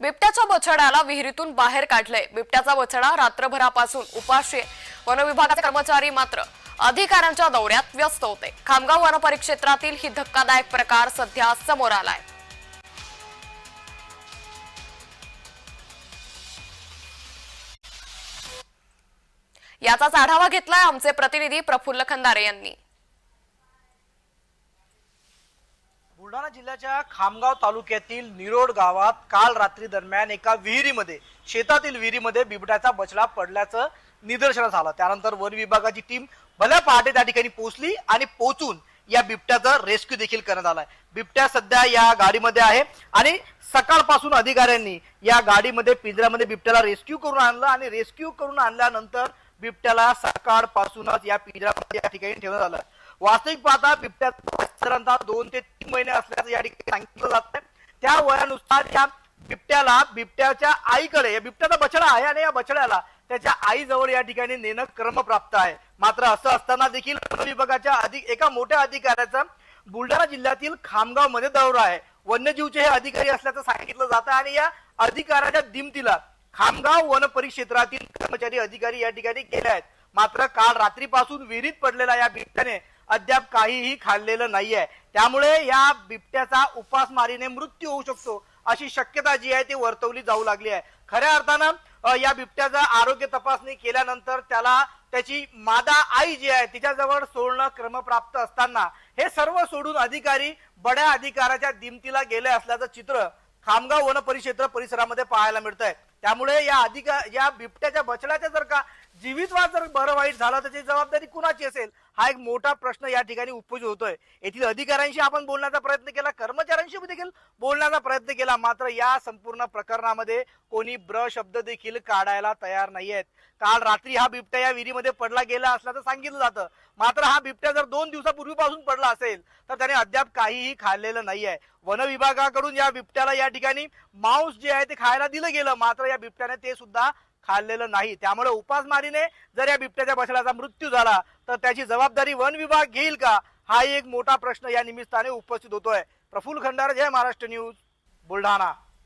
बिबट्याच्या बछड्याला विहिरीतून बाहेर काढलंय. बिबट्याचा बछडा रात्रभरापासून उपाशी वनविभागाचे वन कर्मचारी मात्र अधिकाऱ्यांच्या दौऱ्यात व्यस्त होते. खामगाव वन परिक्षेत्रातील ही धक्कादायक प्रकार सध्या समोर आलाय. याचाच आढावा घेतलाय आमचे प्रतिनिधी प्रफुल्ल खंदारे यांनी. बुलढाणा जिल्ह्याच्या खामगाव तालुक्यातील निरोड गावात काल रात्री दरम्यान एका विहिरीमध्ये शेतातील विहिरीमध्ये बिबट्याचा बछडा पडल्याचं निदर्शनास आलं. त्यानंतर वन विभागाची टीम भल्या पहाटे त्या ठिकाणी पोहोचली आणि पोहोचून या बिबट्याचा रेस्क्यू देखील करण्यात आलाय. बिबट्या सध्या या गाडीमध्ये आहे आणि सकाळपासून अधिकाऱ्यांनी या गाडीमध्ये पिंजऱ्यामध्ये बिबट्याला रेस्क्यू करून आणलं आणि रेस्क्यू करून आणल्यानंतर बिबट्याला सकाळपासूनच या पिंजऱ्यामध्ये या ठिकाणी ठेवण्यात आलं. वास्तविक पाहता बिबट्या साधारणतः दोन ते तीन महिने असल्याचं या ठिकाणी सांगितलं जात त्या वयानुसार या बिबट्याला बिबट्याच्या आईकडे या बिबट्याचा बछडा आहे आणि या बछड्याला त्याच्या आईजवळ या ठिकाणी नेणं क्रमप्राप्त आहे. मात्र असं असताना देखील वन विभागाच्या अधिक एका मोठ्या अधिकाऱ्याचा बुलढाणा जिल्ह्यातील खामगावमध्ये दौरा आहे. वन्यजीवचे हे अधिकारी असल्याचं सांगितलं जातं आणि या अधिकाऱ्याच्या दिमतीला खामगाव वन परिक्षेत्रातील कर्मचारी अधिकारी या ठिकाणी गेले आहेत. मात्र काल रात्रीपासून विहिरीत पडलेला या बिबट्याने अद्याप काहीही खाल्लेलं नाहीये. त्यामुळे या बिबट्याचा उपासमारीने मृत्यू होऊ शकतो अशी शक्यता जी आहे ती वर्तवली जाऊ लागली आहे. खऱ्या अर्थानं या बिबट्याचा आरोग्य तपासणी केल्यानंतर त्याला त्याची मादा आई जी आहे तिच्याजवळ सोडणं क्रमप्राप्त असताना हे सर्व सोडून अधिकारी बड्या अधिकाराच्या दिमतीला गेले असल्याचं चित्र खामगाव वन परिक्षेत्र परिसरामध्ये पाहायला मिळत आहे त्यामुळे या अधिकार या बिबट्याच्या बछड्याच्या जर का जीवितवाद जर बरं वाईट झालं त्याची जबाबदारी कुणाची असेल? हा एक मोठा प्रश्न या ठिकाणी उपयोगी होतोय. येथील अधिकाऱ्यांशी आपण बोलण्याचा प्रयत्न केला कर्मचाऱ्यांशी देखील बोलण्याचा प्रयत्न केला. मात्र या संपूर्ण प्रकरणामध्ये कोणी ब्र शब्द देखील काढायला तयार नाही आहेत काल रात्री हा बिबट्या या विहिरीमध्ये पडला गेला असल्याचं सांगितलं जातं. मात्र हा बिबट्या जर दोन दिवसापूर्वीपासून पडला असेल तर त्याने अद्याप काहीही खाल्लेलं नाही वन विभागाकडून या बिबट्याला या ठिकाणी मांस जे आहे ते खायला दिलं गेलं. मात्र या बिबट्याने ते सुद्धा खाल्लेलं नाही. त्यामुळे उपासमारीने जर या बिबट्याच्या बछड्याचा मृत्यू झाला तर त्याची जबाबदारी वन विभाग घेईल का? हा एक मोठा प्रश्न या निमित्ताने उपस्थित होतोय. प्रफुल्ल खंडार जय महाराष्ट्र न्यूज बुलढाणा.